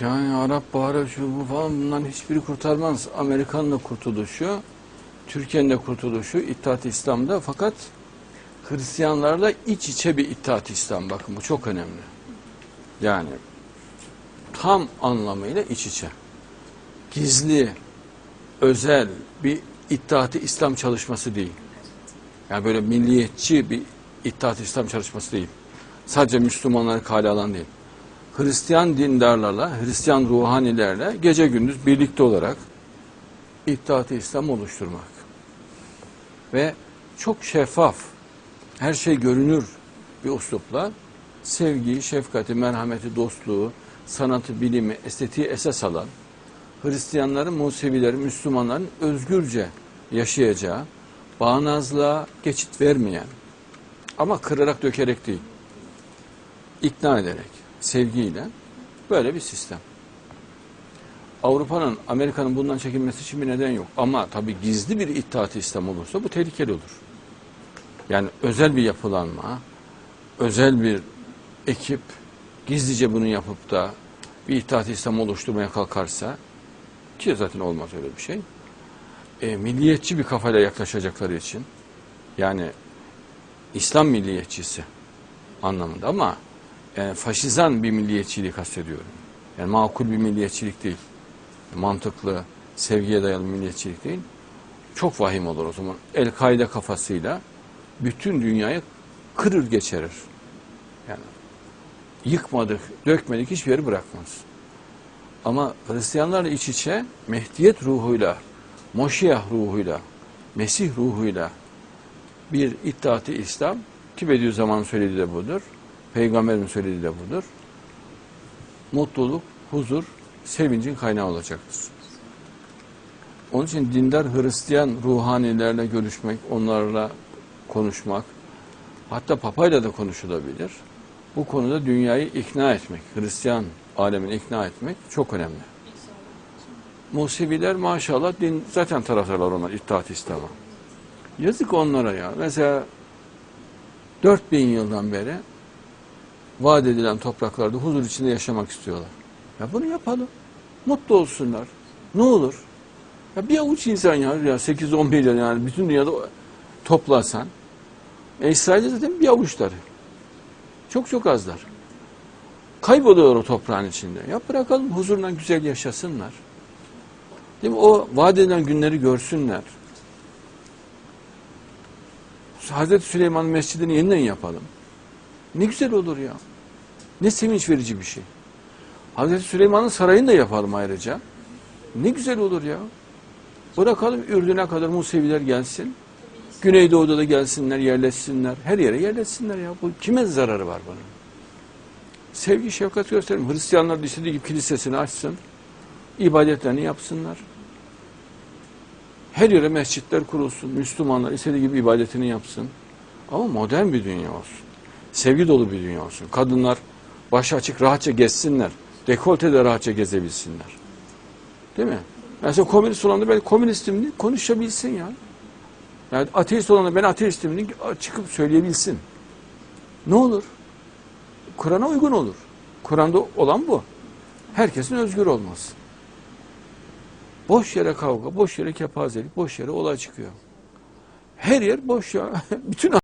Yani Arap Baharı şu bu falan bunların hiçbiri kurtarmaz. Amerika'nın da kurtuluşu, Türkiye'nin de kurtuluşu İttihat İslam'da fakat Hristiyanlarla iç içe bir İttihat İslam. Bakın bu çok önemli. Yani tam anlamıyla iç içe. Gizli, özel bir İttihat-ı İslam çalışması değil. Yani böyle milliyetçi bir İttihat-ı İslam çalışması değil. Sadece Müslümanları kale alan değil. Hristiyan dindarlarla, Hristiyan ruhanilerle gece gündüz birlikte olarak İttihat-ı İslam oluşturmak. Ve çok şeffaf, her şey görünür bir uslupla sevgiyi, şefkati, merhameti, dostluğu, sanatı, bilimi, estetiği esas alan Hristiyanların, Musevilerin, Müslümanların özgürce yaşayacağı, bağnazlığa geçit vermeyen ama kırarak dökerek değil, ikna ederek, sevgiyle böyle bir sistem. Avrupa'nın, Amerika'nın bundan çekinmesi için bir neden yok. Ama tabii gizli bir ittihat-ı İslam olursa bu tehlikeli olur. Yani özel bir yapılanma, özel bir ekip gizlice bunu yapıp da bir ittihat-ı İslam oluşturmaya kalkarsa ki zaten olmaz öyle bir şey. E, milliyetçi bir kafayla yaklaşacakları için yani İslam milliyetçisi anlamında ama faşizan bir milliyetçiliği kastediyorum. Yani makul bir milliyetçilik değil. Mantıklı, sevgiye dayalı milliyetçilik değil. Çok vahim olur o zaman. El-Kaide kafasıyla bütün dünyayı kırır geçerir. Yani yıkmadık, dökmedik hiçbir yeri bırakmaz. Ama Hristiyanlarla iç içe Mehdiyet ruhuyla, Moşiyah ruhuyla, Mesih ruhuyla bir iddiatı İslam ki Bediüzzaman'ın söylediği de budur. Peygamberin söylediği de budur. Mutluluk, huzur, sevincin kaynağı olacaktır. Onun için dindar Hristiyan ruhanilerle görüşmek, onlarla konuşmak, hatta papayla da konuşulabilir. Bu konuda dünyayı ikna etmek, Hristiyan alemini ikna etmek çok önemli. Museviler maşallah din zaten taraftarlar onlar İttihat İslam'a. Yazık onlara ya. Mesela 4000 yıldan beri vaat edilen topraklarda huzur içinde yaşamak istiyorlar. Ya bunu yapalım. Mutlu olsunlar. Ne olur? Ya bir avuç insan ya, ya 8-10 milyon yani bütün dünyada toplasan. E İsrail'de zaten bir avuçları. Çok çok azlar. Kayboluyor o toprağın içinde. Ya bırakalım huzurla güzel yaşasınlar. Değil mi? O vaat edilen günleri görsünler. Hazreti Süleyman Mescidini yeniden yapalım. Ne güzel olur ya. Ne sevinç verici bir şey. Hazreti Süleyman'ın sarayını da yapalım ayrıca. Ne güzel olur ya. Bırakalım Ürdün'e kadar Museviler gelsin. Güneydoğu'da da gelsinler, yerleşsinler. Her yere yerleşsinler ya. Bu kime zararı var bunun? Sevgi, şefkat gösterelim. Hristiyanlar istediği gibi kilisesini açsın. ibadetlerini yapsınlar. Her yere mescitler kurulsun. Müslümanlar istediği gibi ibadetini yapsın. Ama modern bir dünya olsun. Sevgi dolu bir dünya olsun. Kadınlar başı açık rahatça gezsinler. Dekoltede rahatça gezebilsinler. Değil mi? Mesela komünist olan da ben komünistim diye konuşabilsin ya. Yani ateist olan da ben ateistim diye çıkıp söyleyebilsin. Ne olur? Kur'an'a uygun olur. Kur'an'da olan bu. Herkesin özgür olması. Boş yere kavga, boş yere kepazelik, boş yere olay çıkıyor. Her yer boş ya. Bütün